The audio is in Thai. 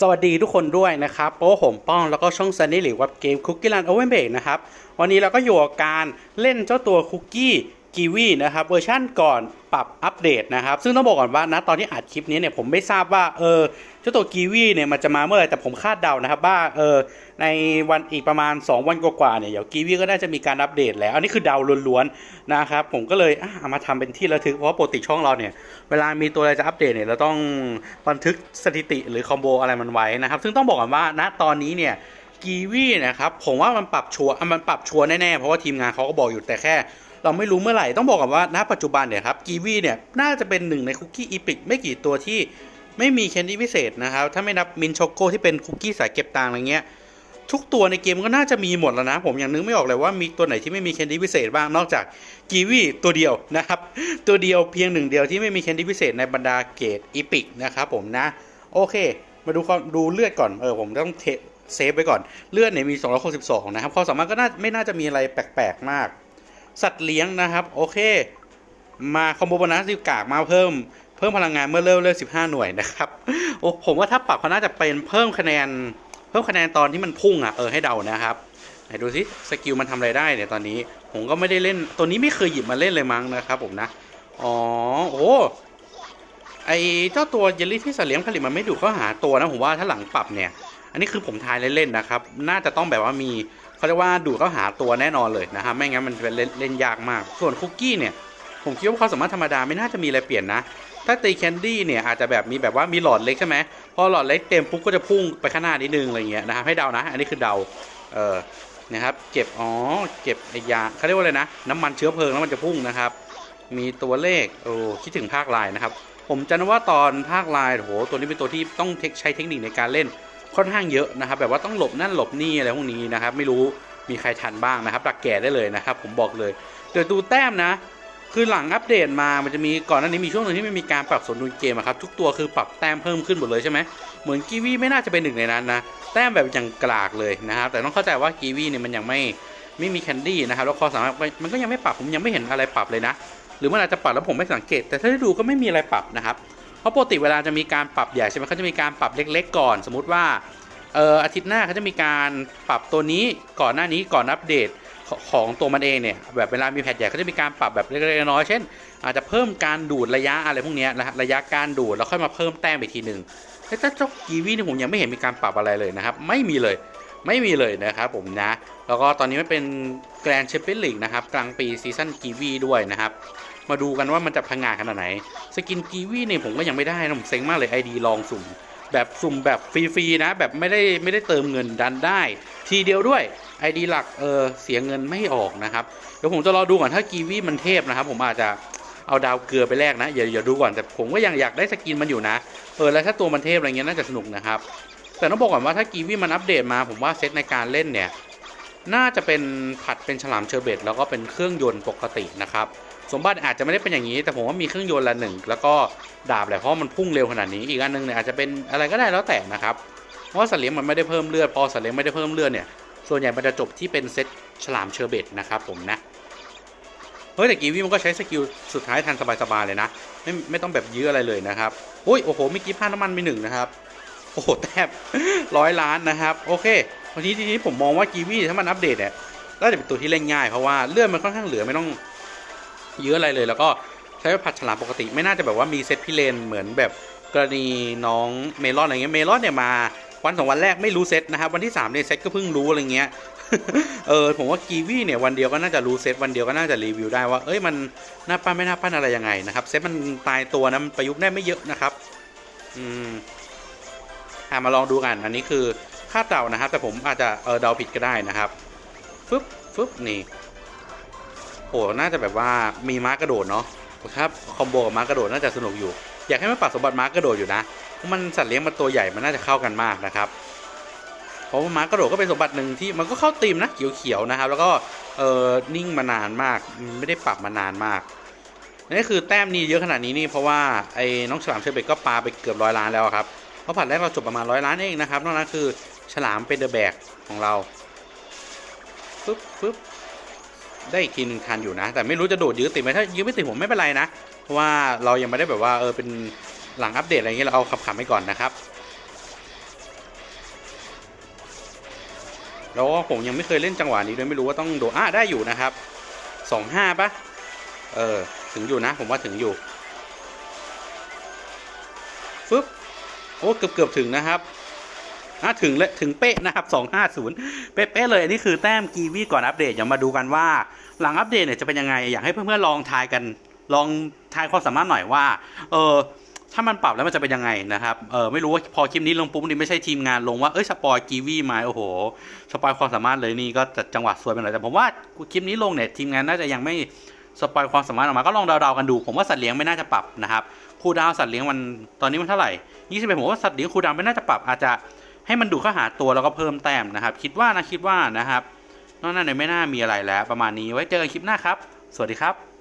สวัสดีทุกคนด้วยนะครับโป้ผมป้องแล้วก็ช่องซันนี่หรือวับเกมคุกกี้รันโอเวนเบกนะครับ วันนี้เราก็อยู่กับการเล่นเจ้าตัวคุกกี้ กีวีนะครับเวอร์ชั่นก่อนปรับอัปเดตนะครับ ซึ่งต้องบอกก่อนว่านะตอนที่อัดคลิปนี้เนี่ยผมไม่ทราบว่าเออเจ้าตัวกีวีเนี่ยมันจะมาเมื่อไหร่แต่ผมคาดเดานะครับว่าเออในวันอีกประมาณ 2 วันกว่าๆเนี่ยเดี๋ยวกีวีก็น่าจะมีการอัปเดตแล้ว อันนี้คือเดาล้วนๆนะครับผมก็เลยเอามาทำเป็นที่ระทึกเพราะปกติช่องเราเนี่ยเวลามีตัวอะไรจะอัปเดตเนี่ยเราต้องบันทึกสถิติหรือคอมโบอะไรมันไว้นะครับ ซึ่งต้องบอกก่อนว่าณตอนนี้เนี่ยกีวีนะครับผมว่ามันปรับชัวร์อะมันปรับชัวร์แน่ๆเพราะว่าทีมงานเขาก็บอกอยู่แต่แค่ เราไม่รู้เมื่อไหร่ต้องบอกก่อนว่าณปัจจุบันเนี่ยครับกีวีเนี่ยน่าจะเป็นหนึ่งในคุกกี้อีพิกไม่กี่ตัวที่ไม่มีแคนดี้พิเศษนะครับ ถ้าไม่นับมินช็อกโกที่เป็นคุกกี้สายเก็บตังอะไรเงี้ยทุกตัวในเกมก็น่าจะมีหมดแล้วนะ ผมยังนึกไม่ออกเลยว่ามีตัวไหนที่ไม่มีแคนดี้พิเศษบ้างนอกจากกีวีตัวเดียวนะครับ ตัวเดียวเพียงหนึ่งเดียวที่ไม่มีแคนดี้พิเศษในบรรดาเกรดอีพิกนะครับผมนะ โอเค มาดูความดูเลือดก่อนเออผมต้องเทเซฟไว้ก่อนเลือดเนี่ยมี262นะครับความสามารถก็น่าไม่น่าจะมีอะไรแปลกๆมาก สัตว์เลี้ยงนะครับ โอเค มาคอมโบโบนัสดิวกากมาเพิ่ม เพิ่มพลังงานเมื่อเลิกเลิก15 หน่วยนะครับโอ้ผมว่าถ้าปรับเขาน่าจะเป็นเพิ่มคะแนน เพิ่มคะแนนตอนที่มันพุ่งอะเออให้เดานะครับไหนดูสิสกิลมันทำอะไรได้เนี่ยตอนนี้ ผมก็ไม่ได้เล่นตัวนี้ไม่เคยหยิบมาเล่นเลยมั้งนะครับ ผมนะอ๋อโอ้ไอเจ้าตัวเยลลี่ที่สัตว์เลี้ยงผลิตมันไม่ดูดเข้าหาตัวนะผมว่าถ้าหลังปรับเนี่ย อันนี้คือผมทายเล่นๆนะครับ น่าจะต้องแบบว่ามี เขาเรียกว่าดูดเข้าหาตัวแน่นอนเลยนะครับไม่งั้นมันเป็นเล่นยากมาก ส่วนคุกกี้เนี่ยผมคิดว่าเขามสามารถธรรมดาไม่น่าจะมีอะไรเปลี่ยนนะ ถ้าตีแคนดี้เนี่ยอาจจะแบบมีแบบว่ามีหลอดเล็กใช่ไหมพอหลอดเล็กเต็มปุ๊บก็จะพุ่งไปข้างหน้านิดนึงอะไรเงี้ยนะครับให้เดานะ อันนี้คือเดาเออนะครับเก็บอ๋อเก็บไอ้ยาเขาเรียกว่าอะไรนะน้ำมันเชื้อเพลิงแล้วมันจะพุ่งนะครับ มีตัวเลขโอ้คิดถึงภาคลายนะครับ ผมจำได้ว่าตอนภาคลายโหตัวนี้เป็นตัวที่ต้องใช้เทคนิคในการเล่น ค่อนข้างเยอะนะครับ แบบว่าต้องหลบนั่นหลบนี่อะไรพวกนี้นะครับ ไม่รู้มีใครทันบ้างนะครับดักแก่ได้เลยนะครับ ผมบอกเลยเดี๋ยวดูแต้มนะ คือหลังอัปเดตมามันจะมีก่อนหน้านี้มีช่วงหนึ่งที่ไม่มีการปรับสมดุลเกมครับทุกตัวคือปรับแต้มเพิ่มขึ้นหมดเลยใช่ไหมเหมือนกีวีไม่น่าจะเป็นหนึ่งในนั้นนะแต้มแบบอย่างกลากเลยนะครับ แต่ต้องเข้าใจว่ากีวีเนี่ยมันยังไม่ไม่มีแคนดี้นะครับแล้วคอสามารถมันก็ยังไม่ปรับผมยังไม่เห็นอะไรปรับเลยนะ หรือมันอาจจะปรับแล้วผมไม่สังเกต แต่ถ้าได้ดูก็ไม่มีอะไรปรับนะครับ เพราะปกติเวลาจะมีการปรับใหญ่ใช่ไหมเขาจะมีการปรับเล็ก ๆ ก่อน สมมุติว่าเอออาทิตย์หน้าเขาจะมีการปรับตัวนี้ก่อนหน้านี้ก่อนอัปเดตของตัวมันเองเนี่ยแบบเวลามีแพทใหญ่เขาจะมีการปรับแบบเล็กๆน้อยๆเช่น อาจจะเพิ่มการดูดระยะอะไรพวกเนี้ยนะระยะการดูดแล้วค่อยมาเพิ่มแต้มอีกทีหนึ่งแต่ถ้าเจ้ากีวีนี่ผมยังไม่เห็นมีการปรับอะไรเลยนะครับ ไม่มีเลยไม่มีเลยนะครับผมนะ แล้วก็ตอนนี้มันเป็นแกรนด์แชมเปี้ยนลีกนะครับ กลางปีซีซั่นกีวีด้วยนะครับ มาดูกันว่ามันจะพังงาขนาดไหน สกินกีวีเนี่ยผมก็ยังไม่ได้นะผมเซ็งมากเลยไอดีลองสุ่มแบบสุ่มแบบฟรีๆนะ แบบไม่ได้ไม่ได้เติมเงินดันได้ ทีเดียวด้วย ID หลักเออเสียเงินไม่ออกนะครับเดี๋ยวผมจะรอดูก่อนถ้ากีวีมันเทพนะครับ ผมอาจจะเอาดาวเกลือไปแลกนะอย่าอย่าดูก่อนแต่ผมก็ยังอยากได้สกินมันอยู่นะเออแล้วถ้าตัวมันเทพอะไรเงี้ยน่าจะสนุกนะครับ แต่ต้องบอกก่อนว่าถ้ากีวีมันอัปเดตมา ผมว่าเซตในการเล่นเนี่ยน่าจะเป็นผัดเป็นฉลามเชอร์เบตแล้วก็เป็นเครื่องยนต์ปกตินะครับ สมบัติอาจจะไม่ได้เป็นอย่างนี้ แต่ผมว่ามีเครื่องยนต์ละหนึ่งแล้วก็ดาบแหละเพราะมันพุ่งเร็วขนาดนี้อีกอันหนึงเนี่ยอาจจะเป็นอะไรก็ได้แล้วแต่นะครับเพราะว่าสัตว์เลี้ยงมันไม่ได้เพิ่มเลือดพอสัตว์เลี้ยงไม่ได้เพิ่มเลือดเนี่ยส่วนใหญ่มันจะจบที่เป็นเซตฉลามเชอร์เบตนะครับผมนะเฮ้ยแต่กีวีมันก็ใช้สกิลสุดท้ายทันสบายๆเลยนะไม่ไม่ต้องแบบยื้ออะไรเลยนะครับโอ้ยโอ้โหเมื่อกี้ผ้าน้ำมันมีหนึ่งนะครับโอ้โหแทบร้อยล้านนะครับโอเควันนี้ทีนี้ผมมองว่ากีวีถ้ามันอัปเดตเนี่ยน่าจะเป็นตัวที่เล่นง่ายเพราะว่าเลือดมันค่อนข้างเหลือไม่ต้อง เยอะอะไรเลย แล้วก็ใช้ผัดฉลามปกติ ไม่น่าจะแบบว่ามีเซตพิเลนเหมือนแบบกรณีน้องเมลอนอะไรเงี้ยเมลอนเนี่ยมาวันสองวันแรกไม่รู้เซตนะครับวันที่3เนี่ยเซตก็เพิ่งรู้อะไรเงี้ยเออผมว่ากีวีเนี่ยวันเดียวก็น่าจะรู้เซตวันเดียวก็น่าจะรีวิวได้ว่าเอ้ยมันน่าปั้นไม่น่าปั้นอะไรยังไงนะครับเซตมันตายตัวนะมันประยุกต์ได้ไม่เยอะนะครับอืมอ่ามาลองดูกันอันนี้คือคาดเดานะครับ แต่ผมอาจจะเออเดาผิดก็ได้นะครับฟึบฟึบนี่ โอ้น่าจะแบบว่ามีม้ากระโดดเนาะครับคอมโบกับม้ากระโดดน่าจะสนุกอยู่ อยากให้มันปรับสมบัติม้ากระโดดอยู่นะเพราะมันสัตว์เลี้ยงมันตัวใหญ่มันน่าจะเข้ากันมากนะครับเพราะว่าม้ากระโดดก็เป็นสมบัติหนึ่งที่มันก็เข้าตีมนะเขียวๆนะครับ แล้วก็เออนิ่งมานานมากไม่ได้ปรับมานานมากนี่คือแต้มนี้เยอะขนาดนี้นี่เพราะว่าไอ้น้องฉลามเชอร์เบตก็ปาไปเกือบร้อยล้านแล้วครับเพราะผัดแรกเราจบประมาณร้อยล้านเองนะครับนอกนั้นคือฉลามเป็นเดอะแบกของเราปึ๊บปึ๊บ ได้อีกทีหนึ่งทันอยู่นะ แต่ไม่รู้จะโดดยื้อติดไหมถ้ายื้อไม่ติดผมไม่เป็นไรนะเพราะว่าเรายังไม่ได้แบบว่าเออเป็นหลังอัปเดตอะไรเงี้ยเราเอาขับขับไปก่อนนะครับแล้วผมยังไม่เคยเล่นจังหวะนี้ด้วยไม่รู้ว่าต้องโดดอะได้อยู่นะครับสองห้าปะเออถึงอยู่นะ ผมว่าถึงอยู่ฟึบโอ้เกือบเกือบถึงนะครับ อะถึงเลยถึงเป๊ะนะครับสองห้าศูนย์เป๊ะเลยอันนี้คือแต้มกีวีก่อนอัปเดตอย่ามาดูกันว่า หลังอัปเดตเนี่ยจะเป็นยังไง อยากให้เพื่อนๆลองทายกัน ลองทายความสามารถหน่อยว่า เออถ้ามันปรับแล้วมันจะเป็นยังไงนะครับ เออไม่รู้ว่าพอคลิปนี้ลงปุ๊บนี่ไม่ใช่ทีมงานลงว่า เอ้ยสปอยกีวีมาโอ้โห สปอยความสามารถเลยนี่ก็จัดจังหวะสวยไปหน่อยแต่ผมว่าคลิปนี้ลงเนี่ยทีมงานน่าจะยังไม่สปอยความสามารถออกมาก็ลองเดาๆกันดู ผมว่าสัตว์เลี้ยงไม่น่าจะปรับนะครับคูดาวสัตว์เลี้ยงมันตอนนี้มันเท่าไหร่ยี่สิบเอ็ดผมว่าสัตว์เลี้ยงคูดาวไม่น่าจะปรับอาจจะ ให้มันดูเข้าหาตัวแล้วก็เพิ่มแต้มนะครับ คิดว่านะคิดว่านะครับนอกนั้นเนี่ยไม่น่ามีอะไรแล้ว ประมาณนี้ไว้เจอกันคลิปหน้าครับ สวัสดีครับ